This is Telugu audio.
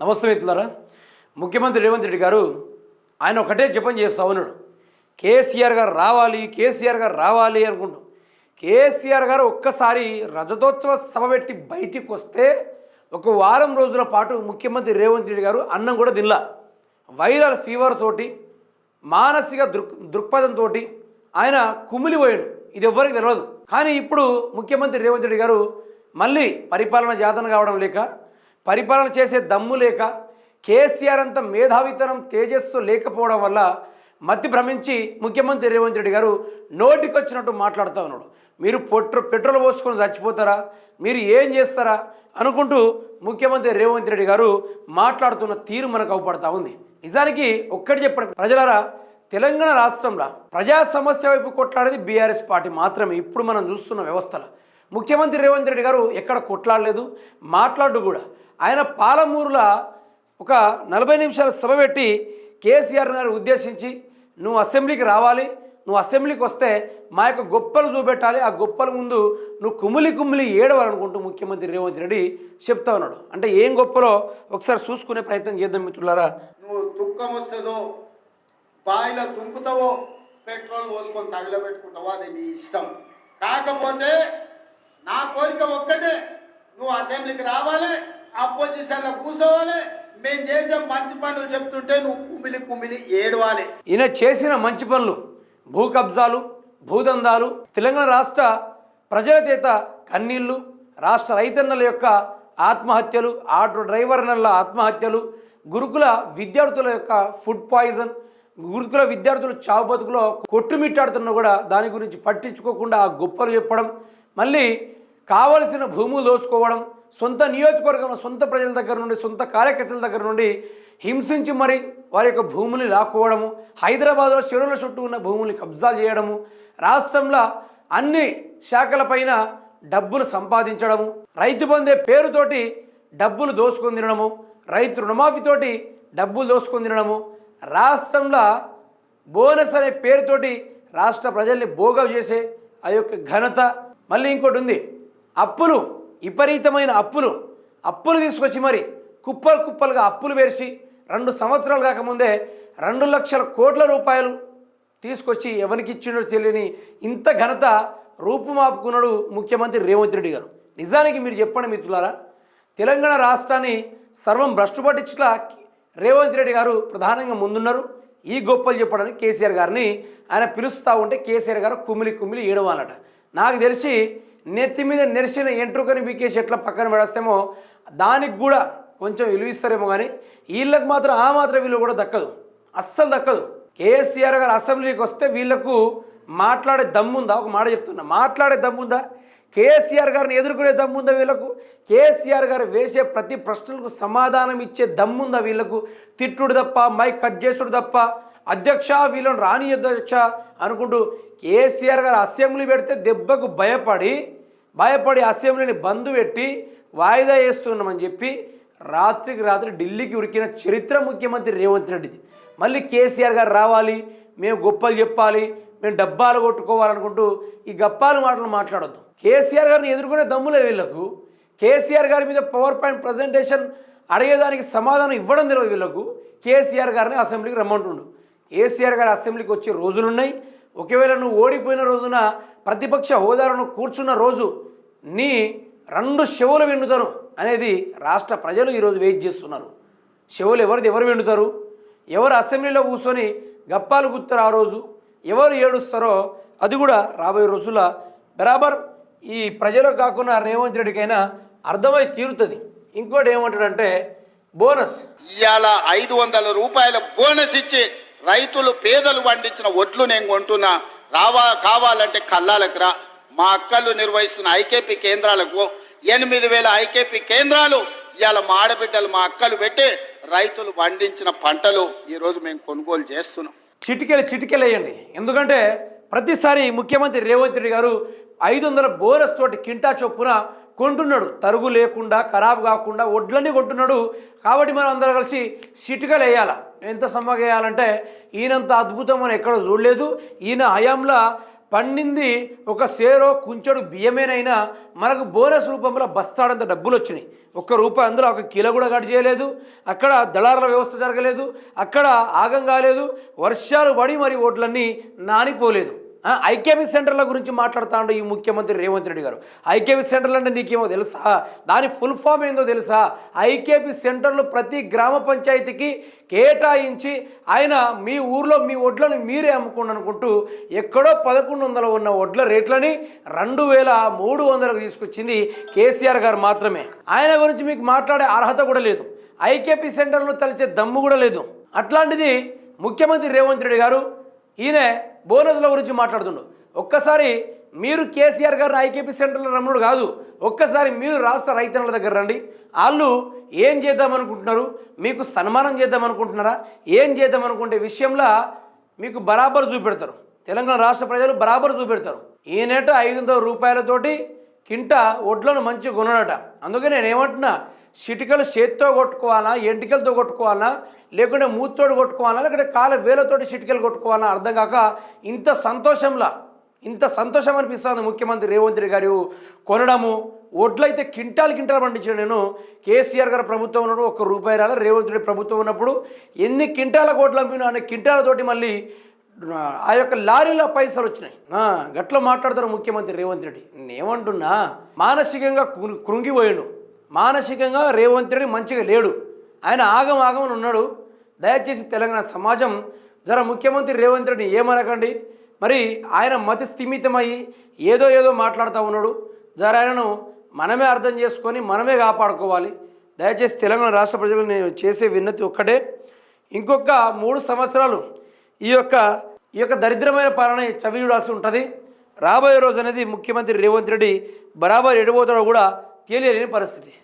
నమస్తే మిత్రులారా. ముఖ్యమంత్రి రేవంత్ రెడ్డి గారు ఆయన ఒకటే జపం చేస్తా ఉన్నాడు. కేసీఆర్ గారు రావాలి కేసీఆర్ గారు రావాలి అనుకుంటూ. కేసీఆర్ గారు ఒక్కసారి రజతోత్సవ సభ పెట్టి బయటికి వస్తే ఒక వారం రోజుల పాటు ముఖ్యమంత్రి రేవంత్ రెడ్డి గారు అన్నం కూడా తినలా. వైరల్ ఫీవర్ తోటి మానసిక దృక్ దృక్పథంతో ఆయన కుమిలిపోయాడు. ఇది ఎవ్వరికి తెలియదు కానీ ఇప్పుడు ముఖ్యమంత్రి రేవంత్ రెడ్డి గారు మళ్ళీ పరిపాలన జాతన కావడం లేక పరిపాలన చేసే దమ్ము లేక కేసీఆర్ అంత మేధావితనం తేజస్సు లేకపోవడం వల్ల మతి భ్రమించి ముఖ్యమంత్రి రేవంత్ రెడ్డి గారు నోటికొచ్చినట్టు మాట్లాడుతూ ఉన్నాడు. మీరు పెట్రో పెట్రోల్ పోసుకొని చచ్చిపోతారా? మీరు ఏం చేస్తారా? అనుకుంటూ ముఖ్యమంత్రి రేవంత్ రెడ్డి గారు మాట్లాడుతున్న తీరు మనకు అవపడతా ఉంది. నిజానికి ఒక్కటి చెప్పండి ప్రజలరా తెలంగాణ రాష్ట్రంలో ప్రజా సమస్య వైపు కొట్లాడేది బీఆర్ఎస్ పార్టీ మాత్రమే. ఇప్పుడు మనం చూస్తున్న వ్యవస్థలో ముఖ్యమంత్రి రేవంత్ రెడ్డి గారు ఎక్కడ కొట్లాడలేదు మాట్లాడు కూడా. ఆయన పాలమూరులో ఒక నలభై నిమిషాల సభ పెట్టి కేసీఆర్ గారిని ఉద్దేశించి నువ్వు అసెంబ్లీకి రావాలి నువ్వు అసెంబ్లీకి వస్తే మా యొక్క గొప్పలు చూపెట్టాలి ఆ గొప్పల ముందు నువ్వు కుమిలి కుమిలి ఏడవాలనుకుంటూ ముఖ్యమంత్రి రేవంత్ రెడ్డి చెప్తా ఉన్నాడు. అంటే ఏం గొప్పలో ఒకసారి చూసుకునే ప్రయత్నం చేద్దాం మిత్రులారా. నువ్వు దుఃఖం వస్తుందో బాయిలో దుంకుతావో పెట్రోల్ పోసుకొని తగిలబెట్టుకుంటావో అది నీ ఇష్టం. కాకపోతే నా కోరిక ఒక్కటే. నువ్వు అసెంబ్లీకి రావాలి అపోజిషన్లో కూర్చోవాలి. మేము చేసే మంచి పనులు చెప్తుంటే నువ్వు కుమిలి కుమిలి ఏడవాలి. ఈయన చేసిన మంచి పనులు భూ కబ్జాలు భూదందాలు తెలంగాణ రాష్ట్ర ప్రజల చేత కన్నీళ్ళు రాష్ట్ర రైతన్నల యొక్క ఆత్మహత్యలు ఆటో డ్రైవర్ల ఆత్మహత్యలు గురుకుల విద్యార్థుల యొక్క ఫుడ్ పాయిజన్ గురుకుల విద్యార్థులు చావు బతుకులో కొట్టుమిట్టాడుతున్నా కూడా దాని గురించి పట్టించుకోకుండా ఆ గొప్పలు చెప్పడం మళ్ళీ కావలసిన భూములు దోచుకోవడం సొంత నియోజకవర్గంలో సొంత ప్రజల దగ్గర నుండి సొంత కార్యకర్తల దగ్గర నుండి హింసించి మరి వారి యొక్క భూముల్ని లాక్కోవడము హైదరాబాద్లో చెరువుల చుట్టూ ఉన్న భూముల్ని కబ్జా చేయడము రాష్ట్రంలో అన్ని శాఖలపైన డబ్బులు సంపాదించడము రైతు పొందే పేరుతోటి డబ్బులు దోసుకొని తినడము రైతు రుణమాఫీతోటి డబ్బులు దోసుకొని తినడము రాష్ట్రంలో బోనస్ అనే పేరుతోటి రాష్ట్ర ప్రజల్ని భోగం చేసే ఆ యొక్క ఘనత మళ్ళీ ఇంకోటి ఉంది. అప్పులు విపరీతమైన అప్పులు. అప్పులు తీసుకొచ్చి మరి కుప్పలు కుప్పలుగా అప్పులు పేర్చి రెండు సంవత్సరాలు కాకముందే రెండు లక్షల కోట్ల రూపాయలు తీసుకొచ్చి ఎవరికి ఇచ్చిండో తెలియని ఇంత ఘనత రూపుమాపుకున్నాడు ముఖ్యమంత్రి రేవంత్ రెడ్డి గారు. నిజానికి మీరు చెప్పండి మిత్రులారా తెలంగాణ రాష్ట్రాన్ని సర్వం భ్రష్టు పట్టించుట రేవంత్ రెడ్డి గారు ప్రధానంగా ముందున్నారు. ఈ గొప్పలు చెప్పడానికి కేసీఆర్ గారిని ఆయన పిలుస్తూ ఉంటే కేసీఆర్ గారు కుమిలి కుమిలి ఏడవాలట. నాకు తెలిసి నెత్తి మీద నెరిసిన ఎంట్రుకని బీకేసి ఎట్లా పక్కన పడేస్తేమో దానికి కూడా కొంచెం విలువిస్తారేమో కానీ వీళ్ళకి మాత్రం ఆ మాత్రం విలువ కూడా దక్కదు. అస్సలు దక్కదు. కేసీఆర్ గారు అసెంబ్లీకి వస్తే వీళ్ళకు మాట్లాడే దమ్ముందా? ఒక మాట చెప్తున్నా. మాట్లాడే దమ్ముందా? కేసీఆర్ గారిని ఎదుర్కొనే దమ్ముందా వీళ్ళకు? కేసీఆర్ గారు వేసే ప్రతి ప్రశ్నలకు సమాధానం ఇచ్చే దమ్ముందా వీళ్ళకు? తిట్టుడు తప్ప మైక్ కట్ చేసుడు తప్ప అధ్యక్ష వీళ్ళని రాని అధ్యక్ష అనుకుంటూ కేసీఆర్ గారు అసెంబ్లీ పెడితే దెబ్బకు భయపడి భయపడి అసెంబ్లీని బంద్ పెట్టి వాయిదా వేస్తున్నామని చెప్పి రాత్రికి రాత్రి ఢిల్లీకి ఉరికిన చరిత్ర ముఖ్యమంత్రి రేవంత్ రెడ్డిది. మళ్ళీ కేసీఆర్ గారు రావాలి మేము గొప్పలు చెప్పాలి మేము డబ్బాలు కొట్టుకోవాలనుకుంటూ ఈ గప్పాలు మాటలు మాట్లాడొద్దు. కేసీఆర్ గారిని ఎదుర్కొనే దమ్ములే వీళ్ళకు. కేసీఆర్ గారి మీద పవర్ పాయింట్ ప్రజెంటేషన్ అడిగేదానికి సమాధానం ఇవ్వడం తెలియదు వీళ్ళకు. కేసీఆర్ గారిని అసెంబ్లీకి రమ్మంటుండు. కేసీఆర్ గారు అసెంబ్లీకి వచ్చే రోజులున్నాయి. ఒకవేళ నువ్వు ఓడిపోయిన రోజున ప్రతిపక్ష హోదాలను కూర్చున్న రోజు నీ రెండు శవులు వెండుతారు అనేది రాష్ట్ర ప్రజలు ఈరోజు వెయిట్ చేస్తున్నారు. శవులు ఎవరిది ఎవరు వెండుతారు? ఎవరు అసెంబ్లీలో కూర్చొని గప్పాలు గుత్తారు ఆ రోజు? ఎవరు ఏడుస్తారో అది కూడా రాబోయే రోజుల బరాబర్ ఈ ప్రజలకు కాకుండా రేవంత్ రెడ్డికైనా అర్థమై తీరుతుంది. ఇంకోటి ఏమంటాడంటే బోనస్. ఇవాళ ఐదు వందల రూపాయల బోనస్ ఇచ్చి రైతులు పేదలు పండించిన ఒడ్లు నేను కొంటున్నా రావా కావాలంటే కల్లాలకు రా. మా అక్కలు నిర్వహిస్తున్న ఐకేపీ కేంద్రాలకు ఎనిమిది వేల ఐకేపీ కేంద్రాలు ఇవాళ మా ఆడబిడ్డలు మా అక్కలు పెట్టి రైతులు పండించిన పంటలు ఈరోజు మేము కొనుగోలు చేస్తున్నాం. చిటికెలు చిటికెలు వేయండి ఎందుకంటే ప్రతిసారి ముఖ్యమంత్రి రేవంత్ రెడ్డి గారు ఐదు వందల బోరస్ తోటి కింటా చొప్పున కొంటున్నాడు. తరుగు లేకుండా ఖరాబ్ కాకుండా వడ్లన్నీ కొంటున్నాడు. కాబట్టి మనం అందరం కలిసి సిటికలు వేయాల? ఎంత సమ్మగా వేయాలంటే ఈయనంత అద్భుతం మనం ఎక్కడ చూడలేదు. ఈయన హయాంలో పండింది ఒక సేరో కుంచెడు బియ్యమేనైనా మనకు బోనస్ రూపంలో బస్తాడంత డబ్బులు వచ్చినాయి. ఒక్క రూపాయి అందులో ఒక కిలో కూడా కట్ చేయలేదు. అక్కడ దళారుల వ్యవస్థ జరగలేదు. అక్కడ ఆగం కాలేదు. వర్షాలు పడి మరి ఓట్లన్నీ నానిపోలేదు. ఆ, సెంటర్ల గురించి మాట్లాడుతాడు ఈ ముఖ్యమంత్రి రేవంత్ రెడ్డి గారు. ఐకేపీ సెంటర్లు అంటే నీకేమో తెలుసా? దాని ఫుల్ ఫామ్ ఏందో తెలుసా? ఐకేపీ సెంటర్లు ప్రతి గ్రామ పంచాయతీకి కేటాయించి ఆయన మీ ఊర్లో మీ వడ్లను మీరే అమ్ముకోండి అనుకుంటూ ఎక్కడో పదకొండు వందల ఉన్న వడ్ల రేట్లని రెండు వేల మూడు వందలకు తీసుకొచ్చింది కేసీఆర్ గారు మాత్రమే. ఆయన గురించి మీకు మాట్లాడే అర్హత కూడా లేదు. ఐకేపీ సెంటర్లు తలిచే దమ్ము కూడా లేదు. అట్లాంటిది ముఖ్యమంత్రి రేవంత్ రెడ్డి గారు ఈయన బోనస్ల గురించి మాట్లాడుతుండు. ఒక్కసారి మీరు కేసీఆర్ గారిని ఐకేపీ సెంటర్లో రమ్ముడు కాదు ఒక్కసారి మీరు రాష్ట్ర రైతన్నల దగ్గర రండి. వాళ్ళు ఏం చేద్దాం అనుకుంటున్నారు? మీకు సన్మానం చేద్దాం అనుకుంటున్నారా? ఏం చేద్దాం అనుకుంటే విషయంలో మీకు బరాబరు చూపెడతారు. తెలంగాణ రాష్ట్ర ప్రజలు బరాబరు చూపెడతారు. ఈయనట ఐదు వందల రూపాయలతోటి కింట ఒడ్లను మంచిగా కొనడట. అందుకే నేను ఏమంటున్నా చిటికలు చేత్తో కొట్టుకోవాలా ఎంటికలతో కొట్టుకోవాలా లేకుంటే మూతితోటి కొట్టుకోవాలా లేకుంటే కాళ్ళ వేలతోటి చిటికలు కొట్టుకోవాలా అర్థం కాక ఇంత సంతోషంలా ఇంత సంతోషం అనిపిస్తుంది ముఖ్యమంత్రి రేవంత్ రెడ్డి గారు. కొనడము ఒడ్లయితే కింటాలు కింటాలు పండించాడు నేను. కేసీఆర్ గారు ప్రభుత్వం ఉన్నప్పుడు ఒక్క రూపాయి రాల రేవంత్ రెడ్డి ప్రభుత్వం ఉన్నప్పుడు ఎన్ని కింటాల కోట్లు అమ్మినా అనే కింటాలతోటి మళ్ళీ ఆ యొక్క లారీలో పైసలు వచ్చినాయి. గట్ల మాట్లాడతారు ముఖ్యమంత్రి రేవంత్ రెడ్డి. నేనేమంటున్నా మానసికంగా కృంగిపోయాడు. మానసికంగా రేవంత్ రెడ్డి మంచిగా లేడు. ఆయన ఆగం ఆగమని ఉన్నాడు. దయచేసి తెలంగాణ సమాజం జర ముఖ్యమంత్రి రేవంత్ రెడ్డిని ఏమనకండి. మరి ఆయన మతి స్థిమితమై ఏదో ఏదో మాట్లాడుతూ ఉన్నాడు. జర ఆయనను మనమే అర్థం చేసుకొని మనమే కాపాడుకోవాలి. దయచేసి తెలంగాణ రాష్ట్ర ప్రజలు నేను చేసే విన్నతి ఒక్కటే. ఇంకొక మూడు సంవత్సరాలు ఈ యొక్క ఈ యొక్క దరిద్రమైన పాలన చవి చూడాల్సి ఉంటుంది. రాబోయే రోజు అనేది ముఖ్యమంత్రి రేవంత్ రెడ్డి బరాబర్ ఎడిపోతాడో కూడా తెలియలేని పరిస్థితి.